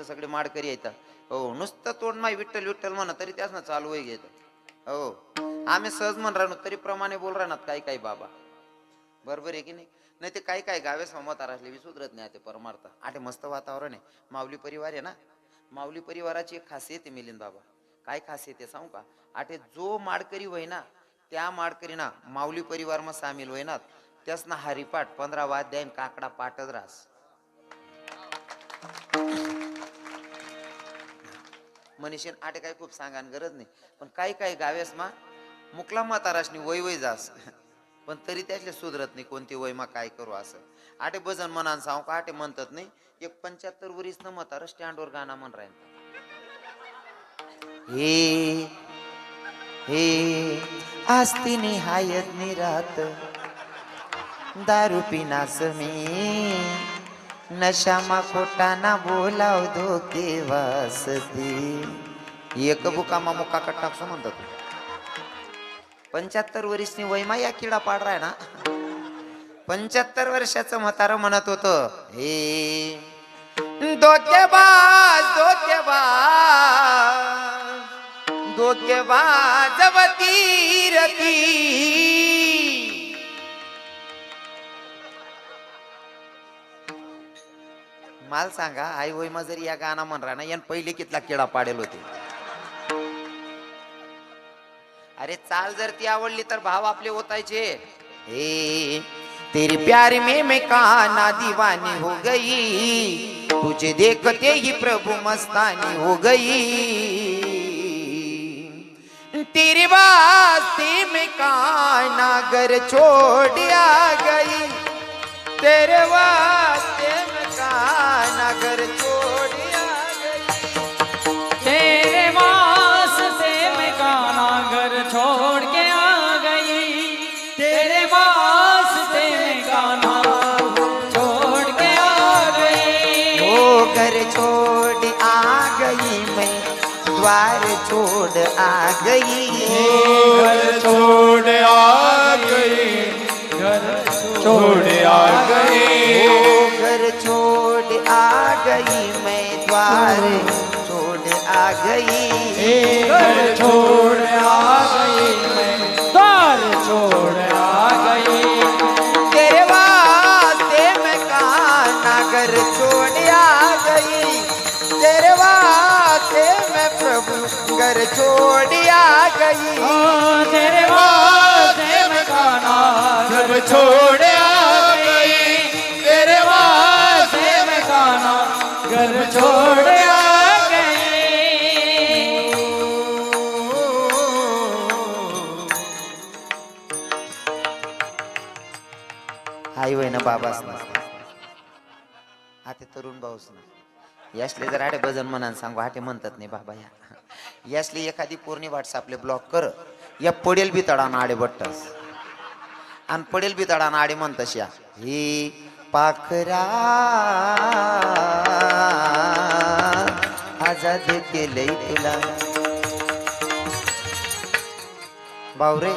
इथं सगळे माडकरी येतात. हो नुसतं तोंड माय विठ्ठल विठ्ठल म्हणा तरी त्याच ना चालू आहे घेत. हो आम्ही सहज म्हण राहतो तरी प्रमाणे बोल राहणार काही काही बाबा. बरोबर आहे की नाही? नाही ते काही काही गावे समत असले विसुधरत नाही ते परमार्थ. आठे मस्त वातावरण आहे. माऊली परिवार आहे ना? माऊली परिवाराची एक खासियत आहे मिलिंद बाबा. काय खासियत आहे सांगू का? आठे जो माडकरी होय ना त्या माडकरी ना माऊली परिवारमा सामील होईनात. त्यास ना हरिपाठ पंधरा वाद्यायन काकडा पाटच रास मनीषीन आटे काय खूप सांगान गरज नाही. पण काही काही गावेस मा मुकला म्हाताराशनी वय वय जास. पण तरी त्यातले सुधरत नाही कोणती वय मा काय करू असं. आटे भजन मनान सांग का? आटे म्हणतात नाही एक पंच्याहत्तर वरीस न म्हातारा स्टँडवर गाणं म्हण राहील हे हे आस्ती निहायत निरात दारू पिनास मी. नशामा खोटाना बोलाव धोके वासती. एक बुकामा मुका कट्टाक्सो म्हणतात पंच्याहत्तर वर्षनी वैमा या किडा पाड राय ना. पंच्याहत्तर वर्षाचं म्हातारं म्हणत होतं हे धोकेबाज धोकेबाज धोकेबाज वतीरती माल सांगा आई वैमा जरी या गाणं म्हणरा ना यान पहिले कितला किडा पाडेल होते. अरे चाल जर ती आवडली तर भाव आपले होतायचे हे तेरी प्यार में मैं काना दीवानी हो गई. तुझे देखते ही प्रभु मस्तानी हो गई. तेरे वास्ते में काना घर छोड़ आ गई. तेरे वास्ते द्वार छोड़ आ गई। घर छोड़ आ गई। घर छोड़ आ गई। वो घर छोड़ आ गई मैं द्वार। छोड़ आ गई। घर छोड़ आ गई मैं द्वार। छोड़ आ गई। तेरे वास्ते मैं काना घर छोड़ आ गई। तेरे वास्ते मैं प्रभु घर छोड़ आ गई। तेरे वास्ते मैं काना घर छोड़ आ घर छोड़ आ आई वय ना बाबास ना आता तरुण भाऊस ना। यासले जर आडे भजन म्हणान सांगू आटे म्हणतात नाही बाबा या। यासली एखादी पूर्णी व्हॉट्सअपले ब्लॉक कर। या पडेल बी तडाना आडे बट्टस। आणि पडेल बी तडाना आडे म्हणतस या। ही पाखरा आजाद केलंय तुला. भाऊरे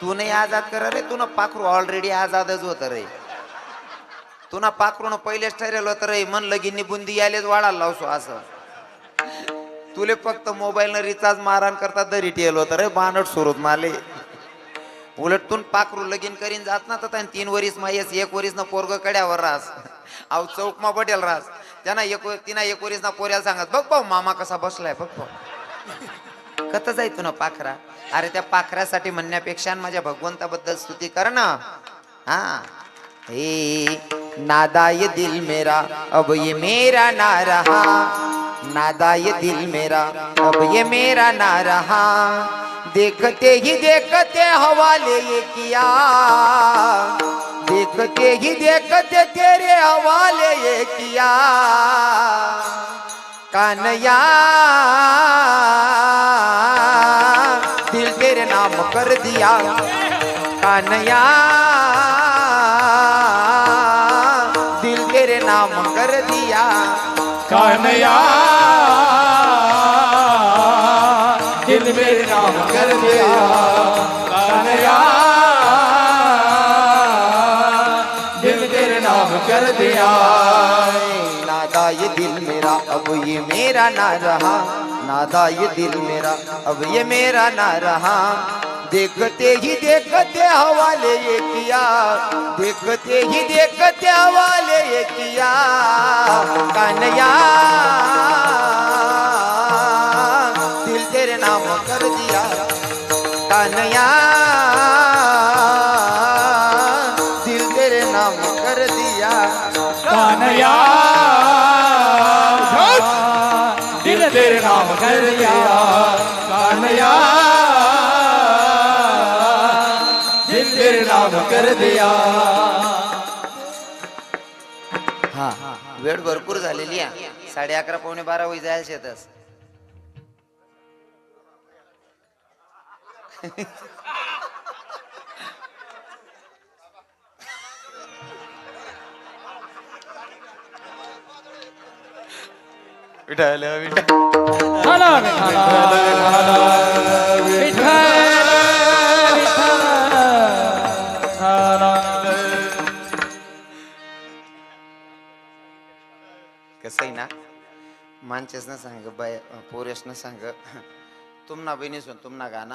तू नाही आजाद कर रे तू ना पाखरू ऑलरेडी आजादच होत रे. तू ना पाखरून पहिलेच ठरेल होतं रे मन लगीन बुंदी यायलेच वाढायला लावसो असं. तुले फक्त मोबाईल न रिचार्ज मारान करता दरी टेल होतं रे बानट सुरत माले. उलट तू पाखरू लगीन करीन जात ना तर तीन वरीस मायस एक वरीस ना पोरग कड्यावर रास अहो चौक मा बटेल रास त्यांना एक तिना एकोरीस ना पोऱ्याला सांगत बघ भाऊ मामा कसा बसलाय बघ भाऊ कत जाय तू ना पाखरा? अरे त्या पाखरासाठी म्हणण्यापेक्षा माझ्या भगवंताबद्दल स्तुती कर ना हा. हे नादाय दिल मेरा अब ये मेरा ना रहा. नादाय दिल मेरा अब ये मेरा ना रहा. देखते ही देखते हवाले ये किया। देखते ही देखते तेरे हवाले ये किया। कानया दिल तेरे नाम कर दिया। कानया दिल तेरे नाम कर दिया। कानया नाम कर दिया दिल तेरे नाम कर दिया नादा ये दिल मेरा अब ये मेरा ना रहा नादा ये दिल मेरा अब ये मेरा ना रहा देखते ही देखते हवाले ये किया देखते ही देखते हवाले ये किया कन्हैया दिल तेरे नाम का कान्या दिल तेरे नाम कर दिया। कान्हैया। दिल तेरे नाम कर दिया। कान्हैया। दिल तेरे नाम कर दिया। हा वेळ भरपूर झालेली आहे. साडे अकरा पावणे बारा होई जायला शेतस. विठाल विठाल विठ्ठल कसं आहे ना? माणसेच ना सांग बाय पोरेस ना सांग. तुमना बहिणीसून तुमना गाणं.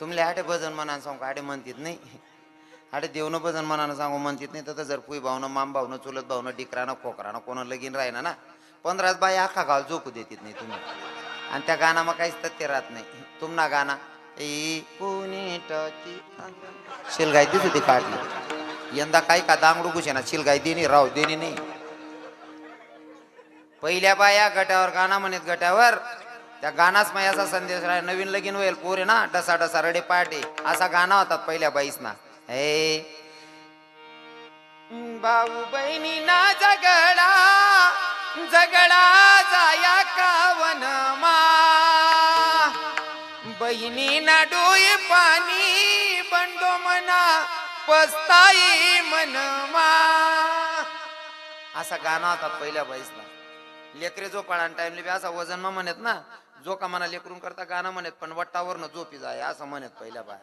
तुमले आडे भजन मनानं सांगू आडे म्हणतीत नाही. आडे देवनं भजन मनानं सांगू म्हणतीत नाही तर जर पुई भावनं माम भावनं चुलत भावनं डिकरानं खोकरानं कोणा लगीन राहिना ना पंधराच बाई आखा गाव झोपू देतीत नाही तुम्ही. आणि त्या गाणं मग काहीच तथ्य राहत नाही. तुमना गाणं ए पुणेटाची शिलगाई तीच होती काढली. यंदा काही का दांगडू घुशेना शिलगाई देणी राव देणे नाही. पहिल्या बाया गटावर गाणं म्हणत गटावर त्या गाणाच मग संदेश राह नवीन लगीन होईल पोरे ना डसा डसा रडे पाटे असा गाणं होता पहिल्या बाईस ना हे भाऊ बहिणी ना झगडा झगडा जाया कावन मा. बहिणी ना डोळे पाणी बंडो मना पस्ताई मनमा असा गाणा होता पहिल्या बाईसला लेकरे जो पळान टाइमले बी असा वजन मग म्हणत ना जो का मना लेकरून करता गाणं म्हणत पण वट्टावरनं झोपी जाय असं म्हणत पहिल्या बाय.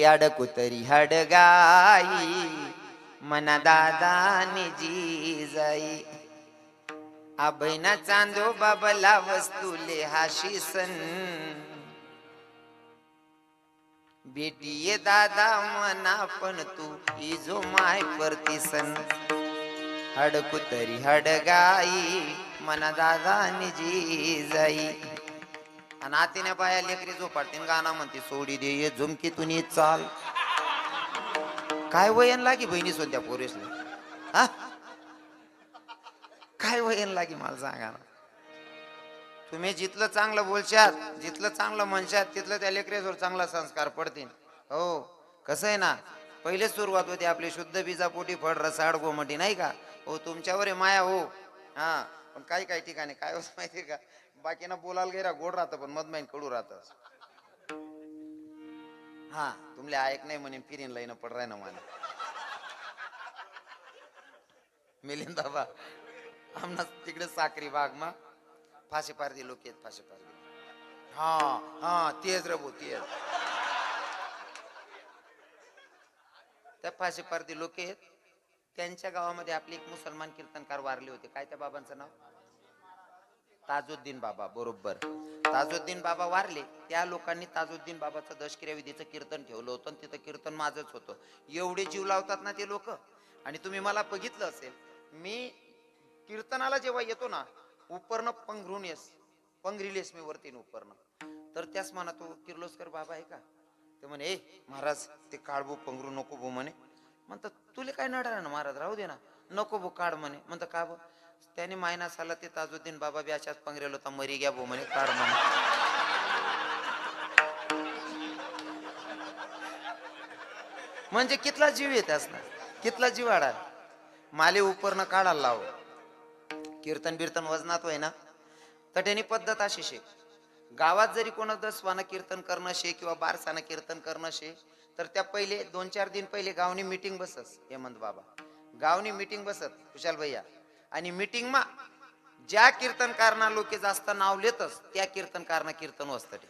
याड कुतरी हड गाई मना दादा निजी जाई. आबैना चांदो बाबला वस्तुले हाशी सन बेटी ये दादा मना पण तू इजो माय परती सन हडकू तरी हडगाई मना दादा निजी जाई. आणि आतीने बाया लेकरी झोपाडतीन गाणं म्हणते सोडी दे ये झुमकी तुनी चाल. काय वयन लागी बहिणी सोद्या पोरेसला? हा? काय वयन लागी मला सांगा ना तुम्ही जिथलं चांगलं बोलशात जिथलं चांगलं म्हणशात तिथलं त्या लेकरेवर चांगला संस्कार पडतील हो कसं आहे ना? पहिले सुरुवात होती आपली शुद्ध बीजा पोटी फड रसाड गोमटी नाही का? हो तुमच्यावर आहे माया हो. हा पण काही काही ठिकाणी काय होत माहितीये का? बाकीना बोलायला गेला गोड राहतं पण मधमाईन कडू राहत. हा तुमले ऐक नाही म्हणे फिरीन लाईन पड राय ना मला मिलिंद बाबा आमना तिकडे साखरी बाग मा. फाशी पारदी लोक येत फाशी पारदी हा हा तेच रे भाऊ तेच. त्या फाशी पारदी लोक आहेत. त्यांच्या गावामध्ये आपले एक मुसलमान कीर्तनकार वारले होते. काय त्या बाबांचं नाव? ताजुद्दीन बाबा बरोबर. ताजुद्दीन बाबा वारले. त्या लोकांनी ताजुद्दीन बाबाचं दशक्रिया विधीचं कीर्तन ठेवलं होतं आणि तिथं कीर्तन माझंच होतं. एवढे जीव लावतात ना ते लोक. आणि तुम्ही मला बघितलं असेल मी कीर्तनाला जेव्हा येतो ना उपरनं पंघरून येस पंघरिलेस मी वरती उपरनं तर त्याच म्हणा तो किर्लोस्कर बाबा आहे का? ते म्हणे ए महाराज ते काढबो पंगरू नको भू म्हणे. म्हणतात तुले काय नडणार ना महाराज? राहू दे ना. नको भू काढ म्हणे. म्हणतं का बो त्याने मायनास आला ते ताजुद्दीन बाबा बी अशाच पंगरेल होता मरी घ्या भो म्हणे काढ म्हणे. म्हणजे कितला जीव येत असणार? कितला जीव आडा माले उपरनं काढायला लाव. कीर्तन बिर्तन वजनात होय ना तर त्यांनी पद्धत अशी शे गावात जरी कोणाचं स्वान कीर्तन करणं शे किंवा बारसानं कीर्तन करणं शे तर त्या पहिले दोन चार दिन पहिले गावनी मीटिंग बसस हेमंत बाबा. गावनी मीटिंग बसत कुशाल भैया. आणि मीटिंग मा ज्या कीर्तनकारना लोके जास्त नाव लेतच त्या कीर्तनकारना कीर्तन वसतं ते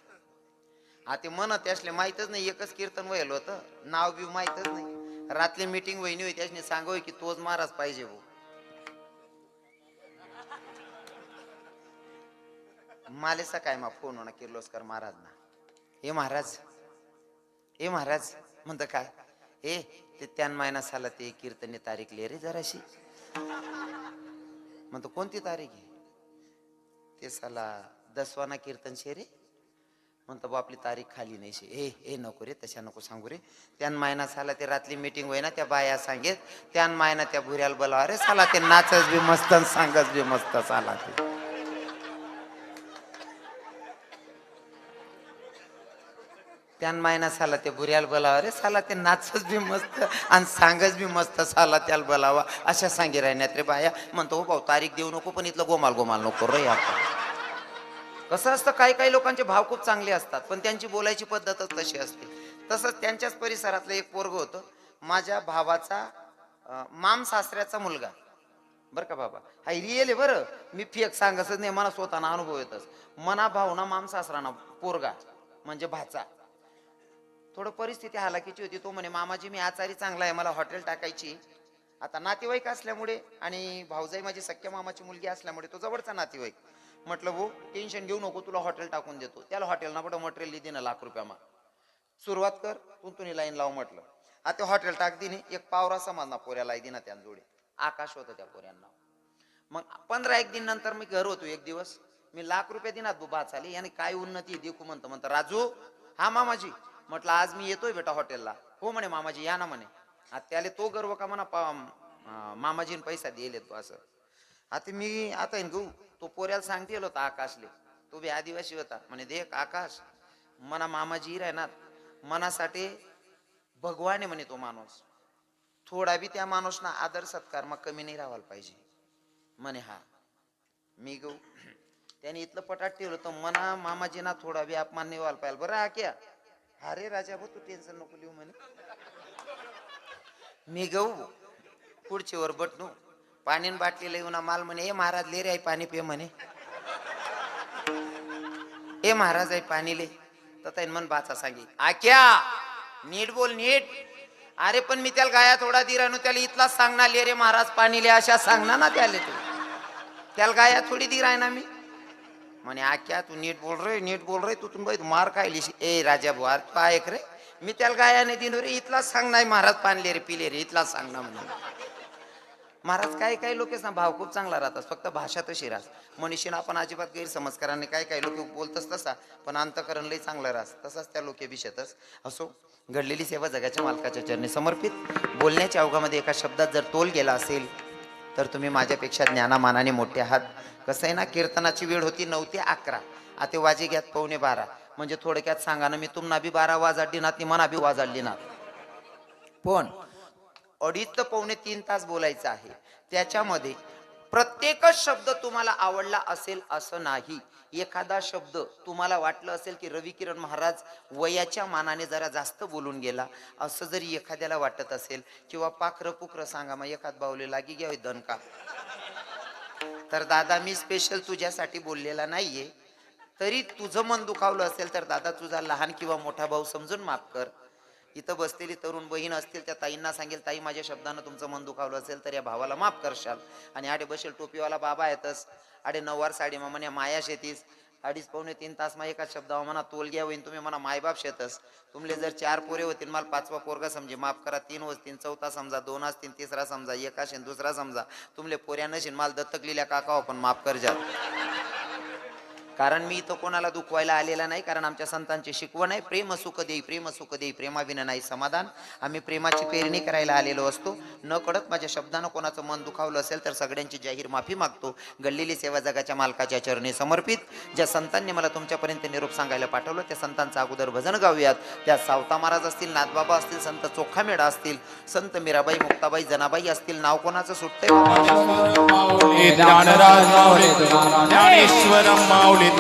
आता म्हणत असले माहीतच नाही एकच कीर्तन व्हायला होतं. नाव बिव माहीतच नाही. रात्री मीटिंग वहिनी होई त्याने सांगावं की तोच महाराज पाहिजे भाऊ मालेचा काय मा फोन होणार किर्लोस्कर महाराज ना हे महाराज हे महाराज म्हणतं काय? हे ते त्यान महिना साला ते कीर्तने तारीख ले रे जराशी. म्हणतो कोणती तारीख आहे? ते साला दसवाना कीर्तन शे रे? म्हणतो बा आपली तारीख खाली नाही शे. ए हे नको रे तशा नको सांगू रे. त्यान मायना साला ते रातली मीटिंग होईना त्या बाया सांगेत त्यान मायना त्या भुऱ्याला बोलावा रे साला ते नाचच बी मस्त आणि सांगच बी मस्त साला ते. त्यान मायना साला ते बुऱ्याला बोलावा. रे साला ते नाचच बी मस्त आणि सांगच बी मस्त साला त्याला बोलावा. अशा सांगे राहण्यात रे बाया. म्हणतो हो भाऊ तारीख देऊ नको पण इथलं गोमाल गोमाल नको रे आता. कसं असतं काही काही लोकांचे भाव खूप चांगले असतात पण त्यांची बोलायची पद्धतच तशी असते. तसंच त्यांच्याच परिसरातलं एक पोरग होतं माझ्या भावाचा माम सासऱ्याचा मुलगा. बरं का बाबा? हा रियल आहे बरं. मी फेक सांगतच नाही मला स्वतःना अनुभव येतच. मना भावना माम सासराना पोरगा म्हणजे भाचा. थोडं परिस्थिती हालाकीची होती. तो म्हणे मामाजी मी आचारी चांगला आहे मला हॉटेल टाकायची आता नातेवाईक असल्यामुळे आणि भाऊजाई माझी सख्या मामाची मुलगी असल्यामुळे तो जवळचा नातेवाईक. म्हटलं भाऊ टेन्शन घेऊ नको तुला हॉटेल टाकून देतो. त्याला हॉटेल ना कुठं मटेरियल दिदी ना लाख रुपया मा सुरुवात कर तू तुम्ही लाईन लाव म्हटलं. आता ते हॉटेल टाक दिने एक पावरा समाज ना पोऱ्याला दिना त्या आकाश होतं त्या पोऱ्यांना. मग पंधरा एक दिन नंतर मी घर होतो एक दिवस. मी लाख रुपये दिनात बुबा चाली याने काय उन्नती देखू म्हणतो. म्हणतो राजू हा मामाजी म्हटलं आज मी येतोय बेटा हॉटेलला. हो म्हणे मामाजी या ना म्हणे. आता त्याला तो गर्व का म्हणा पा- पैसा दिले तो असं. आता मी आता आहे ना गहू तो पोऱ्याला सांगते होता आकाशले. तो बी आदिवासी होता. म्हणे देख आकाश मना मामाजी राहणार. मनासाठी भगवान आहे म्हणे तो माणूस. थोडा बी त्या माणूसना आदर सत्कार मग कमी नाही राहायला पाहिजे. म्हणे हा. मी गहू त्याने इथलं पटाट ठेवलं तर मना मामाजीना थोडा बी अपमान नाही व्हायला पाहिजे. बरं आक्या. अरे राजा भाऊ तू टेन्शन नको लिहू म्हणे. मी गहू पुढचीवर बटणू. पाणी बाटलीला येऊन माल म्हणे हे महाराज ले रे पाणी पे म्हणे. हे महाराज आहे पाणी ले. तर मन बाचा सांगे आक्या नीट बोल नीट. अरे पण मी त्याला गाया थोडा दिरानो त्याला इथलाच सांगणार ले रे महाराज पाणी ले अशा सांगणार ना त्याला तू. त्याला गाया थोडी दिराय आहे ना मी. म्हणे आक्या तू नीट बोल रे नीट बोल रे तू तुम्ही मार खायली ए राजा बुवा तू ऐक रे मी त्याला गायाने दिन रे इथलाच सांग नाही महाराज पाणले रे पिले रे इथलाच सांग ना म्हणे महाराज काही काही लोक ना भाव खूप चांगला राहतात फक्त भाषा तशी राहत. मनुष्यनं आपण अजिबात गैरसमज कराने काही काही लोक बोलतच तसा पण अंतकरण लई चांगलं राहत तसाच त्या लोके विषयतच. असो घडलेली सेवा जगाच्या मालकाच्या चरणी समर्पित. बोलण्याच्या अवघामध्ये एका शब्दात जर तोल गेला असेल तर तुम्ही माझ्यापेक्षा ज्ञानामानाने मोठे आहात. कसं आहे ना कीर्तनाची वेळ होती नऊ ते अकरा. आता वाजे घ्यात पावणे बारा. म्हणजे थोडक्यात सांगा ना मी तुम्हाला बी बारा वाजाडली ना ती मना बी वाजाडली ना. पण अडीच पावणे तीन तास बोलायचं आहे. त्याच्यामध्ये प्रत्येकच शब्द तुम्हाला आवडला असेल असं नाही. एखादा शब्द तुम्हाला वाटलं असेल की रवी किरण महाराज वयाच्या मानाने जरा जास्त बोलून गेला असं जरी एखाद्याला वाटत असेल किंवा पाखरं पुखरं सांगा मग एखाद बावले लागी घ्यावी दणका तर दादा मी स्पेशल तुझ्यासाठी बोललेला नाहीये. तरी तुझं मन दुखावलं असेल तर दादा तुझा लहान किंवा मोठा भाऊ समजून माफ कर. इथं बसलेली तरुण बहीण असतील त्या ताईंना सांगेल ताई माझ्या शब्दानं तुमचं मन दुखावलं असेल तर या भावाला माफ करशाल. आणि आडे बसेल टोपीवाला बाबा येतच आडे नऊवार साडी मामाने माया शेतीस. अडीच पावणे तीन तास मा एकाच शब्दावर म्हणा तोलग्या होईन तुम्ही म्हणा मायबाप शेतस. तुमले जर चार पोरे होतील मला पाचवा पोरगा समजे माफ करा तीन वसतीन चौथा समजा दोन असतील तिसरा समजा एक असेल दुसरा समजा. तुमले पोऱ्या नशीन मला दत्तक लिहिल्या काका पण माफ कर जा कारण मी इथं कोणाला दुखवायला आलेला नाही कारण आमच्या संतांची शिकवण आहे. प्रेम सुख देई प्रेम सुख देई प्रेमाविना नाही समाधान. आम्ही प्रेमाची पेरणी करायला आलेलो असतो. न कळत माझ्या शब्दानं कोणाचं मन दुखावलं असेल तर सगळ्यांची जाहीर माफी मागतो. गल्लेली सेवा जगाच्या मालकाच्या चरणी समर्पित. ज्या संतांनी मला तुमच्यापर्यंत निरोप सांगायला पाठवलं त्या संतांचं अगोदर भजन गाऊयात. त्या सावता महाराज असतील नाथबाबा असतील संत चोखामेडा असतील संत मीराबाई मुक्ताबाई जनाबाई असतील नाव कोणाचं सुटतंय?